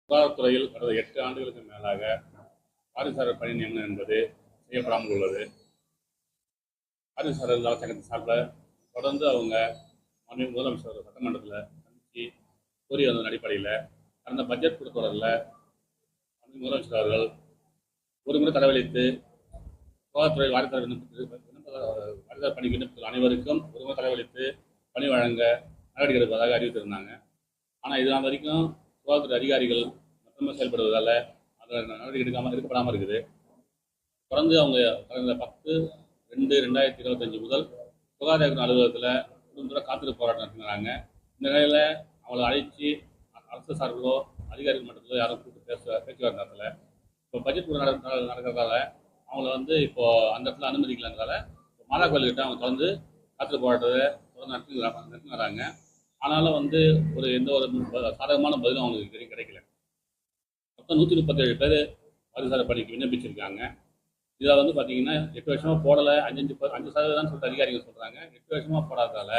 சுகாதாரத்துறையில் கடந்த எட்டு ஆண்டுகளுக்கு மேலாக பாரிசார பணி நியமனம் என்பது செய்யப்படாமல் உள்ளது. பாரிசார நலச்சங்கத்தின் சார்பில் தொடர்ந்து அவங்க மாநில முதலமைச்சர் சட்டமன்றத்தில் சந்தித்து கூறி வந்ததன் அடிப்படையில் கடந்த பட்ஜெட் கூட்டத்தொடரில் மாண்புமிகு முதலமைச்சர் அவர்கள் ஒரு முறை தடவழித்து சுகாதாரத்துறை வாரிசார் விண்ணப்பத்தில் விண்ணப்ப பணி விண்ணப்பத்தில் அனைவருக்கும் ஒரு தலைவழித்து தலைவலித்து பணி வழங்க நடவடிக்கை எடுப்பதாக அறிவித்திருந்தாங்க. ஆனால் இது நாள் வரைக்கும் சுகாதாரத்துறை அதிகாரிகள் மொத்தமாக செயல்படுவதால் அதில் நடவடிக்கை எடுக்காமல் எடுக்கப்படாமல் இருக்குது. தொடர்ந்து அவங்க கடந்த பத்து ரெண்டு ரெண்டாயிரத்தி இருபத்தஞ்சு முதல் சுகாதார அலுவலகத்தில் குடும்பத்தோட காத்திருப்பு போராட்டம் நடத்துகிறாங்க இந்த நிலையில் அவங்கள அழைச்சி அரசு சார்பிலோ அதிகாரிகள் மட்டத்திலோ யாரும் கூப்பிட்டு பேச பேச்சுவார்த்தை நடத்தலை. இப்போ பட்ஜெட் நடக்கிறதால அவங்கள வந்து இப்போ அந்த இடத்துல அனுமதிக்கலங்கிறதால மாதா கோயில்கிட்ட அவங்க தொடர்ந்து காற்று போராட்டத்தை தொடர்ந்து நடத்தி நடத்தி வராங்க. ஆனாலும் வந்து ஒரு எந்த ஒரு சாதகமான பதிலும் அவங்களுக்கு கிடைக்கல. மொத்தம் நூற்றி முப்பத்தேழு பேர் வாரிசார பணிக்கு விண்ணப்பிச்சிருக்காங்க. இதில் வந்து பார்த்தீங்கன்னா எட்டு வருஷமாக போடலை அஞ்சஞ்சு ப- அஞ்சு சதவீதம் சொல்லிட்டு அதிகாரிகள் சொல்கிறாங்க எட்டு வருஷமாக போடாததால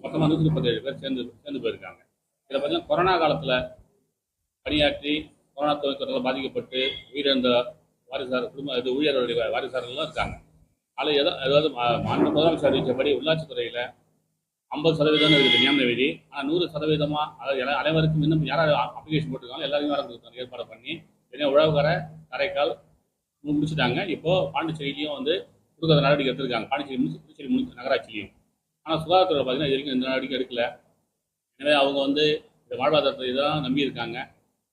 மொத்தமாக நூற்றி முப்பத்தேழு பேர் சேர்ந்து சேர்ந்து போயிருக்காங்க. இதில் பார்த்தீங்கன்னா கொரோனா காலத்தில் பணியாற்றி கொரோனா தொழில் பாதிக்கப்பட்டு உயிரிழந்த வாரிசார் குடும்ப இது ஊழியர்களுடைய வாரிசார்கள்லாம் இருக்காங்க. அதில் எதோ அதாவது மாநில முதலமைச்சர் அறிவித்தபடி உள்ளாட்சித்துறையில் ஐம்பது சதவீதம் இருக்குது நியமன விதி. ஆனால் நூறு சதவீதமாக அதாவது எல்லா- அனைவருக்கும் இன்னும் யாராவது அப்ளிகேஷன் போட்டிருக்காங்களோ எல்லாருக்கும் வேலை கொடுத்தாங்க ஏற்பாடு பண்ணி ஏன்னா உழவுக்காரை காரைக்கால் முடிச்சுட்டாங்க. இப்போ பாண்டிச்சேரியிலையும் வந்து கொடுக்குற நடவடிக்கை எடுத்திருக்காங்க. பாண்டிச்சேரி முடிச்சு புதுச்சேரி முடிச்சு நகராட்சியிலையும். ஆனால் சுகாதாரத்துறை பார்த்தீங்கன்னா இது வரைக்கும் எந்த நடவடிக்கை எடுக்கல. எனவே அவங்க வந்து இந்த வாழ்வாதாரத்தை தான் நம்பி இருக்காங்க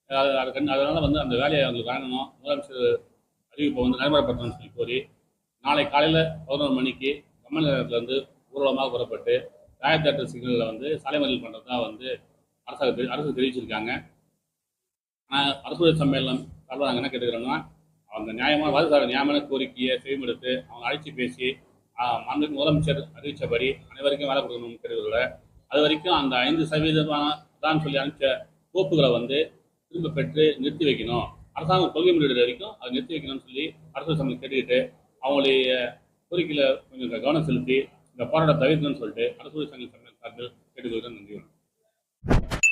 அது அது கண் அதனால் வந்து அந்த வேலையை அவங்களுக்கு வழங்கணும். முதலமைச்சர் அறிவிப்பை வந்து நடைமுறைப்படுத்தணும்னு சொல்லி கோரி நாளை காலையில் பதினோரு மணிக்கு கமல் நகரத்துலேருந்து ஊர்வலமாக புறப்பட்டு ராயல் தேட்டர் சிக்னலில் வந்து சாலை மறியல் பண்ணுறதா வந்து அரசாங்க தெரி- அரசு தெரிவிச்சிருக்காங்க. ஆனால் அரசு சம்மேளனம் சார்பாக நாங்கள் என்ன கேட்டுக்கிறோம்னா அவங்க நியாயமான வாதிசார நியாயமான கோரிக்கையை செவிமடுத்து அவங்க அழைச்சி பேசி மாண்பு முதலமைச்சர் அறிவித்தபடி அனைவருக்கும் வேலை கொடுக்கணும்னு கேட்டுக்கிறத அது வரைக்கும் அந்த ஐந்து சதவீதமான தான் சொல்லி அனுப்பிச்ச கோப்புகளை வந்து திரும்ப பெற்று நிறுத்தி வைக்கணும். அரசாங்கம் கொள்கை முடிவு வரைக்கும் அதை நிறுத்தி வைக்கணும்னு சொல்லி அரசு சம்மேளனம் கேட்டுக்கிட்டு அவங்களுடைய கோரிக்கையில் கொஞ்சம் கவனம் செலுத்தி இந்த போராட்டம் தவிர்க்கணும்னு சொல்லிட்டு அரசு சங்க சம்மேளனம் சார்பில் கேட்டுக்கொள்கிறேன். நன்றி.